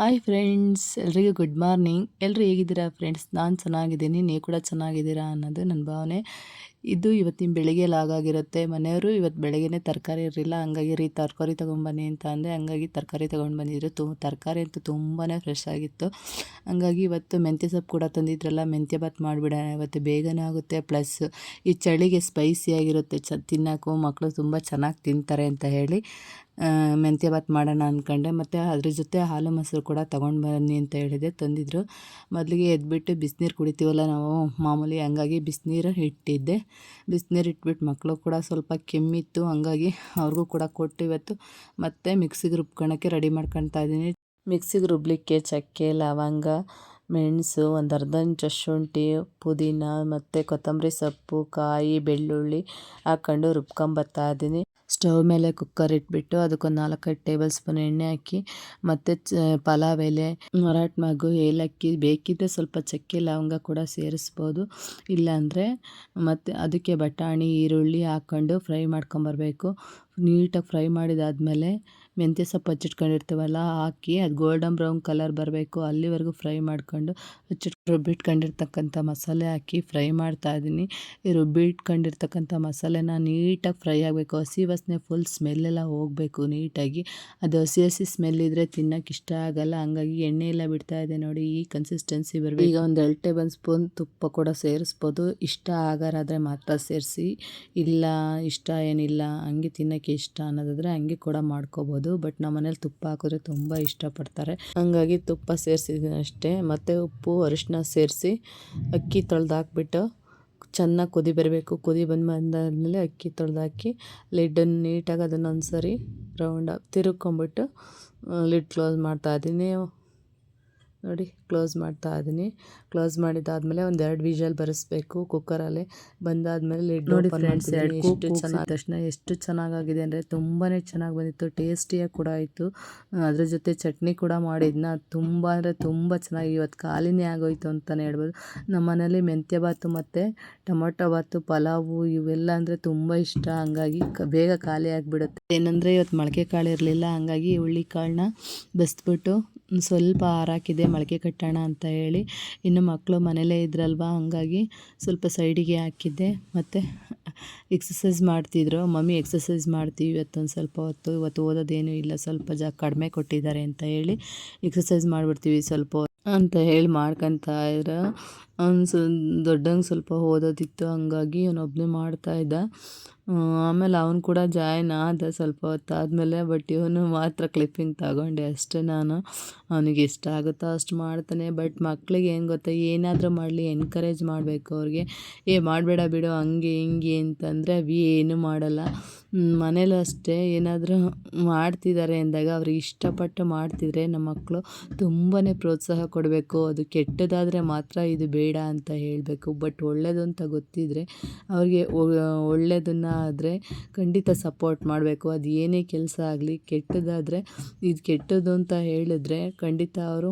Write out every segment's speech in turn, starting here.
Hi friends ಎಲ್ರಿಗೂ good morning ಎಲ್ಲರೂ ಹೇಗಿದ್ದೀರಾ ಫ್ರೆಂಡ್ಸ್ ನಾನು ಚೆನ್ನಾಗಿದ್ದೀನಿ, ನೀವು ಕೂಡ ಚೆನ್ನಾಗಿದ್ದೀರಾ ಅನ್ನೋದು ನನ್ನ ಭಾವನೆ. ಇದು ಇವತ್ತಿನ ಬೆಳಿಗ್ಗೆ ಲಾಗಾಗಿರುತ್ತೆ ಮನೆಯವರು ಇವತ್ತು ಬೆಳಗ್ಗೆನೇ ತರಕಾರಿ ಇರಲಿಲ್ಲ, ಹಂಗಾಗಿ ರೀ ತರಕಾರಿ ತೊಗೊಂಬನ್ನಿ ಅಂತ ಅಂದರೆ ಹಂಗಾಗಿ ತರಕಾರಿ ತೊಗೊಂಡು ಬಂದಿದ್ರು. ತು, ತರಕಾರಿ ಅಂತೂ ತುಂಬಾ ಫ್ರೆಶ್ ಆಗಿತ್ತು. ಹಂಗಾಗಿ ಇವತ್ತು ಮೆಂತ್ಯ ಸೊಪ್ಪು ಕೂಡ ತಂದಿದ್ರಲ್ಲ, ಮೆಂತ್ಯ ಭಾತ್ ಮಾಡಿಬಿಡೋಣ. ಇವತ್ತು ಬೇಗನೆ ಆಗುತ್ತೆ. ಪ್ಲಸ್ ಈ ಚಳಿಗೆ ಸ್ಪೈಸಿಯಾಗಿರುತ್ತೆ ಚ, ತಿನ್ನೋಕ್ಕೂ ಮಕ್ಕಳು ತುಂಬ ಚೆನ್ನಾಗಿ ತಿಂತಾರೆ ಅಂತ ಹೇಳಿ. ಮೆಂತ್ಯ ಭಾತ್ ಮಾಡೋಣ ಅಂದ್ಕೊಂಡೆ ಮತ್ತು ಅದ್ರ ಜೊತೆ ಹಾಲು ಮೊಸರು ಕೂಡ ತೊಗೊಂಡು ಬನ್ನಿ ಅಂತ ಹೇಳಿದೆ. ತಂದಿದ್ದರು ಮೊದಲಿಗೆ ಎದ್ಬಿಟ್ಟು ಬಿಸಿನೀರು ಕುಡಿತೀವಲ್ಲ ನಾವು? ಮಾಮೂಲಿ ಹಂಗಾಗಿ ಬಿಸಿನೀರು ಇಟ್ಟಿದ್ದೆ. ಬಿಸಿನೀರು ಇಟ್ಬಿಟ್ಟು ಮಕ್ಕಳು ಕೂಡ ಸ್ವಲ್ಪ ಕೆಮ್ಮಿತ್ತು. ಹಂಗಾಗಿ ಅವ್ರಿಗೂ ಕೂಡ ಕೊಟ್ಟು ಇವತ್ತು ಮತ್ತೆ ಮಿಕ್ಸಿಗೆ ರುಬ್ಕೊಳಕ್ಕೆ ರೆಡಿ ಮಾಡ್ಕೊತಾ ಇದ್ದೀನಿ. ಮಿಕ್ಸಿಗೆ ರುಬ್ಬಲಿಕ್ಕೆ ಚಕ್ಕೆ, ಲವಂಗ ಮೆಣಸು, ಒಂದು ಅರ್ಧ ಇಂಚು ಶುಂಠಿ ಪುದೀನ ಮತ್ತು ಕೊತ್ತಂಬರಿ ಸೊಪ್ಪು, ಕಾಯಿ, ಬೆಳ್ಳುಳ್ಳಿ ಹಾಕ್ಕೊಂಡು ರುಬ್ಕೊಂಬರ್ತಾ ಇದ್ದೀನಿ. ಸ್ಟವ್ ಮೇಲೆ ಕುಕ್ಕರ್ ಇಟ್ಬಿಟ್ಟು ಅದಕ್ಕೊಂದು ನಾಲ್ಕೈದು ಟೇಬಲ್ ಸ್ಪೂನ್ ಎಣ್ಣೆ ಹಾಕಿ ಮತ್ತು ಪಲಾವ್ ಎಲೆ, ಮರಾಠ ಮಗು, ಏಲಕ್ಕಿ ಬೇಕಿದ್ದರೆ ಸ್ವಲ್ಪ ಚಕ್ಕೆ ಲವಂಗ ಕೂಡ ಸೇರಿಸ್ಬೋದು. ಇಲ್ಲಾಂದರೆ ಮತ್ತು ಅದಕ್ಕೆ ಬಟಾಣಿ, ಈರುಳ್ಳಿ ಹಾಕ್ಕೊಂಡು ಫ್ರೈ ಮಾಡ್ಕೊಂಬರ್ಬೇಕು. ನೀಟಾಗಿ ಫ್ರೈ ಮಾಡಿದಾದಮೇಲೆ ಮೆಂತ್ಯ ಸೊಪ್ಪು ಹಚ್ಚಿಟ್ಕೊಂಡಿರ್ತೀವಲ್ಲ, ಹಾಕಿ ಅದು ಗೋಲ್ಡನ್ ಬ್ರೌನ್ ಕಲರ್ ಬರಬೇಕು. ಅಲ್ಲಿವರೆಗೂ ಫ್ರೈ ಮಾಡ್ಕೊಂಡು ಹಚ್ಚಿಟ್ ರುಬ್ಬಿಟ್ಕೊಂಡಿರ್ತಕ್ಕಂಥ ಮಸಾಲೆ ಹಾಕಿ ಫ್ರೈ ಮಾಡ್ತಾ ಇದ್ದೀನಿ. ಈ ರುಬ್ಬಿಟ್ಕೊಂಡಿರ್ತಕ್ಕಂಥ ಮಸಾಲೆನ ನೀಟಾಗಿ ಫ್ರೈ ಆಗಬೇಕು. ಹಸಿ ವಾಸನೆ ಫುಲ್ ಸ್ಮೆಲ್ಲೆಲ್ಲ ಹೋಗಬೇಕು ನೀಟಾಗಿ. ಅದು ಹಸಿ ಹಸಿ ಸ್ಮೆಲ್ ಇದ್ದರೆ ತಿನ್ನೋಕೆ ಇಷ್ಟ ಆಗಲ್ಲ. ಹಂಗಾಗಿ ಎಣ್ಣೆ ಎಲ್ಲ ಬಿಡ್ತಾ ಇದೆ ನೋಡಿ, ಈ ಕನ್ಸಿಸ್ಟೆನ್ಸಿ ಬರಬೇಕು. ಈಗ ಒಂದು ಎರಡು ಟೇಬಲ್ ಸ್ಪೂನ್ ತುಪ್ಪ ಕೂಡ ಸೇರಿಸ್ಬೋದು. ಇಷ್ಟ ಆಗಾರಾದರೆ ಮಾತ್ರ ಸೇರಿಸಿ. ಇಲ್ಲ, ಇಷ್ಟ ಏನಿಲ್ಲ, ಹಂಗೆ ತಿನ್ನೋಕ್ಕೆ ಇಷ್ಟ ಅನ್ನೋದಾದರೆ ಹಂಗೆ ಕೂಡ ಮಾಡ್ಕೋಬೋದು. ಬಟ್ ನಮ್ಮ ಮನೇಲಿ ತುಪ್ಪ ಹಾಕಿದ್ರೆ ತುಂಬ ಇಷ್ಟಪಡ್ತಾರೆ. ಹಂಗಾಗಿ ತುಪ್ಪ ಸೇರಿಸಿದ್ದೀನಿ ಅಷ್ಟೇ. ಮತ್ತು ಉಪ್ಪು ಅರಿಶಿನ ಸೇರಿಸಿ ಅಕ್ಕಿ ತೊಳೆದಾಕ್ಬಿಟ್ಟು ಚೆನ್ನಾಗಿ ಕುದಿ ಬರಬೇಕು. ಕುದಿ ಬಂದು ಬಂದಾದಮೇಲೆ ಅಕ್ಕಿ ತೊಳೆದಾಕಿ ಲಿಡ್ಡನ್ನು ನೀಟಾಗಿ ಅದನ್ನು ಒಂದು ಸರಿ ರೌಂಡಾಗಿ ತಿರುಗ್ಕೊಂಬಿಟ್ಟು ಲಿಡ್ ಕ್ಲೋಸ್ ಮಾಡ್ತಾಯಿದ್ದೀನಿ ನೋಡಿ ಕ್ಲೋಸ್ ಮಾಡ್ತಾ ಇದ್ದೀನಿ. ಕ್ಲೋಸ್ ಮಾಡಿದಾದ್ಮೇಲೆ ಒಂದು ಎರಡು ವಿಷಲ್ ಬರೆಸ್ಬೇಕು. ಕುಕ್ಕರಲ್ಲಿ ಬಂದಾದ್ಮೇಲೆ ಲಿಡ್ ನೋಡಿ ಫ್ರೆಂಡ್ಸ್ ಎಷ್ಟು ಚೆನ್ನಾಗಿ ತಕ್ಷಣ ಎಷ್ಟು ಚೆನ್ನಾಗಾಗಿದೆ ಅಂದರೆ ತುಂಬಾ ಚೆನ್ನಾಗಿ ಬಂದಿತ್ತು. ಟೇಸ್ಟಿಯಾಗಿ ಕೂಡ ಆಯಿತು. ಅದ್ರ ಜೊತೆ ಚಟ್ನಿ ಕೂಡ ಮಾಡಿದ್ನ. ತುಂಬ ಅಂದರೆ ತುಂಬ ಚೆನ್ನಾಗಿ ಇವತ್ತು ಖಾಲಿನೇ ಆಗೋಯ್ತು ಅಂತಲೇ ಹೇಳ್ಬೋದು. ನಮ್ಮ ಮನೇಲಿ ಮೆಂತ್ಯ ಬಾತು ಮತ್ತು ಟೊಮೊಟೊ ಬಾತು ಪಲಾವು ಇವೆಲ್ಲ ಅಂದರೆ ತುಂಬ ಇಷ್ಟ. ಹಂಗಾಗಿ ಬೇಗ ಖಾಲಿ ಆಗಿಬಿಡುತ್ತೆ. ಏನಂದರೆ ಇವತ್ತು ಮೊಳಕೆ ಕಾಳು ಇರಲಿಲ್ಲ. ಹಂಗಾಗಿ ಹುಳ್ಳಿ ಕಾಳನ್ನ ಬಸ್ಬಿಟ್ಟು ಸ್ವಲ್ಪ ಹಾರಾಕಿದೆ ಮೊಳಕೆ ಕಟ್ಟೋಣ ಅಂತ ಹೇಳಿ. ಇನ್ನು ಮಕ್ಕಳು ಮನೇಲೇ ಇದ್ರಲ್ವ? ಹಂಗಾಗಿ ಸ್ವಲ್ಪ ಸೈಡಿಗೆ ಹಾಕಿದ್ದೆ. ಮತ್ತು ಎಕ್ಸಸೈಸ್ ಮಾಡ್ತಿದ್ರು. ಮಮ್ಮಿ ಎಕ್ಸಸೈಸ್ ಮಾಡ್ತೀವಿ. ಇವತ್ತೊಂದು ಸ್ವಲ್ಪ ಹೊತ್ತು. ಇವತ್ತು ಓದೋದೇನು ಇಲ್ಲ. ಸ್ವಲ್ಪ ಜಾ ಕಡಿಮೆ ಕೊಟ್ಟಿದ್ದಾರೆ ಅಂತ ಹೇಳಿ ಎಕ್ಸಸೈಸ್ ಮಾಡಿಬಿಡ್ತೀವಿ ಸ್ವಲ್ಪ ಅಂತ ಹೇಳಿ ಮಾಡ್ಕೊತಾ ಇದ್ರೆ. ಅವ್ನು ಸ ದೊಡ್ಡಂಗೆ ಸ್ವಲ್ಪ ಓದೋದಿತ್ತು, ಹಂಗಾಗಿ ಅವನೊಬ್ಬನೇ ಮಾಡ್ತಾಯಿದ್ದ ಆಮೇಲೆ ಅವನು ಕೂಡ ಜಾಯ್ನ್ ಆದ ಸ್ವಲ್ಪ ಹೊತ್ತಾದಮೇಲೆ, ಬಟ್ ಇವನು ಮಾತ್ರ ಕ್ಲಿಪ್ಪಿಂಗ್ ತಗೊಂಡೆ ಅಷ್ಟೇ ನಾನು. ಅವನಿಗೆ ಇಷ್ಟ ಆಗುತ್ತೋ ಅಷ್ಟು ಮಾಡ್ತಾನೆ, ಬಟ್ ಮಕ್ಳಿಗೆ ಏನು ಗೊತ್ತಾ, ಏನಾದರೂ ಮಾಡಲಿ ಎನ್ಕರೇಜ್ ಮಾಡಬೇಕು ಅವ್ರಿಗೆ. ಏ, ಮಾಡಬೇಡ ಬಿಡು, ಹಂಗೆ ಹಿಂಗೆ ಅಂತಂದರೆ ಅವಿ ಏನೂ ಮಾಡಲ್ಲ. ಮನೇಲೂ ಅಷ್ಟೇ, ಏನಾದರೂ ಮಾಡ್ತಿದ್ದಾರೆ ಅಂದಾಗ ಅವ್ರಿಗೆ ಇಷ್ಟಪಟ್ಟು ಮಾಡ್ತಿದ್ರೆ ನಮ್ಮ ಮಕ್ಕಳು ತುಂಬಾ ಪ್ರೋತ್ಸಾಹ ಕೊಡಬೇಕು. ಅದು ಕೆಟ್ಟದಾದರೆ ಮಾತ್ರ ಇದು ಬೇಡ ಅಂತ ಹೇಳಬೇಕು. ಬಟ್ ಒಳ್ಳೆಯದು ಅಂತ ಗೊತ್ತಿದ್ದರೆ ಅವ್ರಿಗೆ ಒಳ್ಳೆಯದನ್ನು ಆದರೆ ಖಂಡಿತ ಸಪೋರ್ಟ್ ಮಾಡಬೇಕು. ಅದು ಏನೇ ಕೆಲಸ ಆಗಲಿ, ಕೆಟ್ಟದಾದರೆ ಇದು ಕೆಟ್ಟದ್ದು ಅಂತ ಹೇಳಿದ್ರೆ ಖಂಡಿತ ಅವರು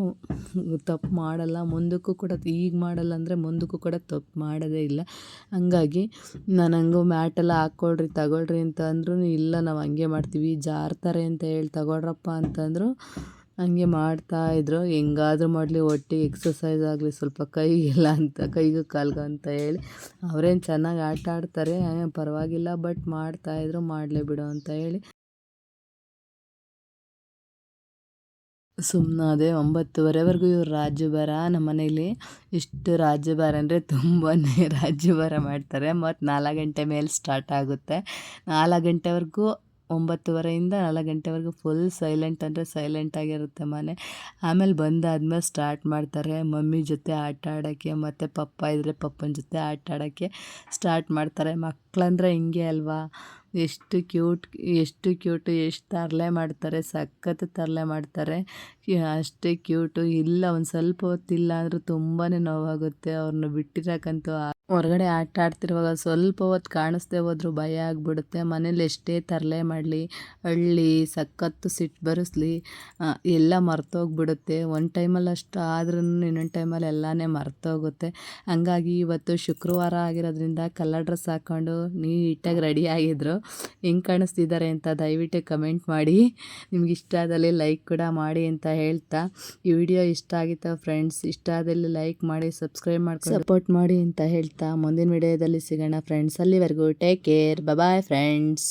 ತಪ್ಪು ಮಾಡಲ್ಲ. ಮುಂದಕ್ಕೂ ಕೂಡ ಈಗ ಮಾಡಲ್ಲ ಅಂದರೆ ಮುಂದಕ್ಕೂ ಕೂಡ ತಪ್ಪು ಮಾಡೋದೇ ಇಲ್ಲ. ಹಂಗಾಗಿ ನಾನು ಹಂಗೂ ಮ್ಯಾಟೆಲ್ಲ ಹಾಕ್ಕೊಳ್ರಿ ತಗೊಳ್ರಿ ಅಂತ ಅಂದ್ರೂ ಇಲ್ಲ. ನಾವು ಹಂಗೆ ಮಾಡ್ತೀವಿ. ಜಾರ್ತಾರೆ ಅಂತ ಹೇಳಿ ತಗೊಳ್ರಪ್ಪ ಅಂತಂದರು ಹಂಗೆ ಮಾಡ್ತಾಯಿದ್ರು ಹೆಂಗಾದ್ರೂ ಮಾಡಲಿ, ಒಟ್ಟಿಗೆ ಎಕ್ಸಸೈಸ್ ಆಗಲಿ, ಸ್ವಲ್ಪ ಕೈಗೆಲ್ಲ ಅಂತ, ಕೈಗೂ ಕಾಲ್ಗೂ ಅಂತ ಹೇಳಿ. ಅವ್ರೇನು ಚೆನ್ನಾಗಿ ಆಟ ಆಡ್ತಾರೆ? ಪರವಾಗಿಲ್ಲ ಬಟ್ ಮಾಡ್ತಾಯಿದ್ರು ಮಾಡಲೇ ಬಿಡು ಅಂತ ಹೇಳಿ. ಸುಮ್ಮನಾದೆ ಒಂಬತ್ತುವರೆವರೆಗೂ ಇವ್ರು ರಾಜ್ಯಭಾರ ನಮ್ಮ ಮನೇಲಿ ಇಷ್ಟು ರಾಜ್ಯಭಾರ ಅಂದರೆ ತುಂಬಾ ರಾಜ್ಯಭಾರ ಮಾಡ್ತಾರೆ. ಮತ್ತು ನಾಲ್ಕು ಗಂಟೆ ಮೇಲೆ ಸ್ಟಾರ್ಟ್ ಆಗುತ್ತೆ. ನಾಲ್ಕು ಗಂಟೆವರೆಗೂ ಒಂಬತ್ತುವರೆಯಿಂದ ನಾಲ್ಕು ಗಂಟೆವರೆಗೂ ಫುಲ್ ಸೈಲೆಂಟ್ ಅಂದರೆ ಸೈಲೆಂಟ್ ಆಗಿರುತ್ತೆ ಮನೆ. ಆಮೇಲೆ ಬಂದಾದ್ಮೇಲೆ ಸ್ಟಾರ್ಟ್ ಮಾಡ್ತಾರೆ. ಮಮ್ಮಿ ಜೊತೆ ಆಟ ಆಡೋಕ್ಕೆ, ಮತ್ತು ಪಪ್ಪ ಇದ್ದರೆ ಪಪ್ಪನ ಜೊತೆ ಆಟ ಆಡೋಕ್ಕೆ ಸ್ಟಾರ್ಟ್ ಮಾಡ್ತಾರೆ. ಮಕ್ಕಳಂದ್ರೆ ಹಿಂಗೆ ಅಲ್ವಾ? ಎಷ್ಟು ಕ್ಯೂಟ್ ಎಷ್ಟು ಕ್ಯೂಟು ಎಷ್ಟು ತರಲೆ ಮಾಡ್ತಾರೆ, ಸಖತ್ ತರಲೆ ಮಾಡ್ತಾರೆ. ಅಷ್ಟೇ ಕ್ಯೂಟು ಇಲ್ಲ ಒಂದು ಸ್ವಲ್ಪ ಹೊತ್ತಿಲ್ಲ ಅಂದರೂ ತುಂಬಾ ನೋವಾಗುತ್ತೆ. ಅವ್ರನ್ನ ಬಿಟ್ಟಿರೋಕ್ಕಂತೂ ಹೊರಗಡೆ ಆಟ ಆಡ್ತಿರುವಾಗ ಸ್ವಲ್ಪ ಹೊತ್ತು ಕಾಣಿಸ್ದೇ ಹೋದ್ರೂ ಭಯ ಆಗಿಬಿಡುತ್ತೆ. ಮನೇಲಿ ಎಷ್ಟೇ ತರಲೆ ಮಾಡಲಿ, ಅಳ್ಳಿ, ಸಖತ್ತು ಸಿಟ್ಟು ಬರೆಸ್ಲಿ ಎಲ್ಲ ಮರ್ತೋಗ್ಬಿಡುತ್ತೆ. ಒಂದು ಟೈಮಲ್ಲಿ ಅಷ್ಟು ಆದ್ರೂ ಇನ್ನೊಂದು ಟೈಮಲ್ಲಿ ಎಲ್ಲನೇ ಮರ್ತೋಗುತ್ತೆ. ಹಂಗಾಗಿ ಇವತ್ತು ಶುಕ್ರವಾರ ಆಗಿರೋದ್ರಿಂದ ಕಲರ್ ಡ್ರೆಸ್ ಹಾಕ್ಕೊಂಡು ನೀಟಾಗಿ ರೆಡಿ ಆಗಿದ್ರು. ಹೆಂಗೆ ಕಾಣಿಸ್ತಿದ್ದಾರೆ ಅಂತ ದಯವಿಟ್ಟು ಕಮೆಂಟ್ ಮಾಡಿ. ನಿಮ್ಗೆ ಇಷ್ಟ ಆದಲ್ಲಿ ಲೈಕ್ ಕೂಡ ಮಾಡಿ ಅಂತ ಹೇಳ್ತಾ. ಈ ವಿಡಿಯೋ ಇಷ್ಟ ಆಗಿತ್ತು ಫ್ರೆಂಡ್ಸ್, ಇಷ್ಟ ಆದಲ್ಲಿ ಲೈಕ್ ಮಾಡಿ, ಸಬ್ಸ್ಕ್ರೈಬ್ ಮಾಡ್ಕೊಂಡು ಸಪೋರ್ಟ್ ಮಾಡಿ ಅಂತ ಹೇಳ್ತಾ ಮುಂದಿನ ವಿಡಿಯೋದಲ್ಲಿ ಸಿಗೋಣ ಫ್ರೆಂಡ್ಸ್ ಅಲ್ಲಿವರೆಗೂ ಟೇಕ್ ಕೇರ್ ಬಾಯ್ ಫ್ರೆಂಡ್ಸ್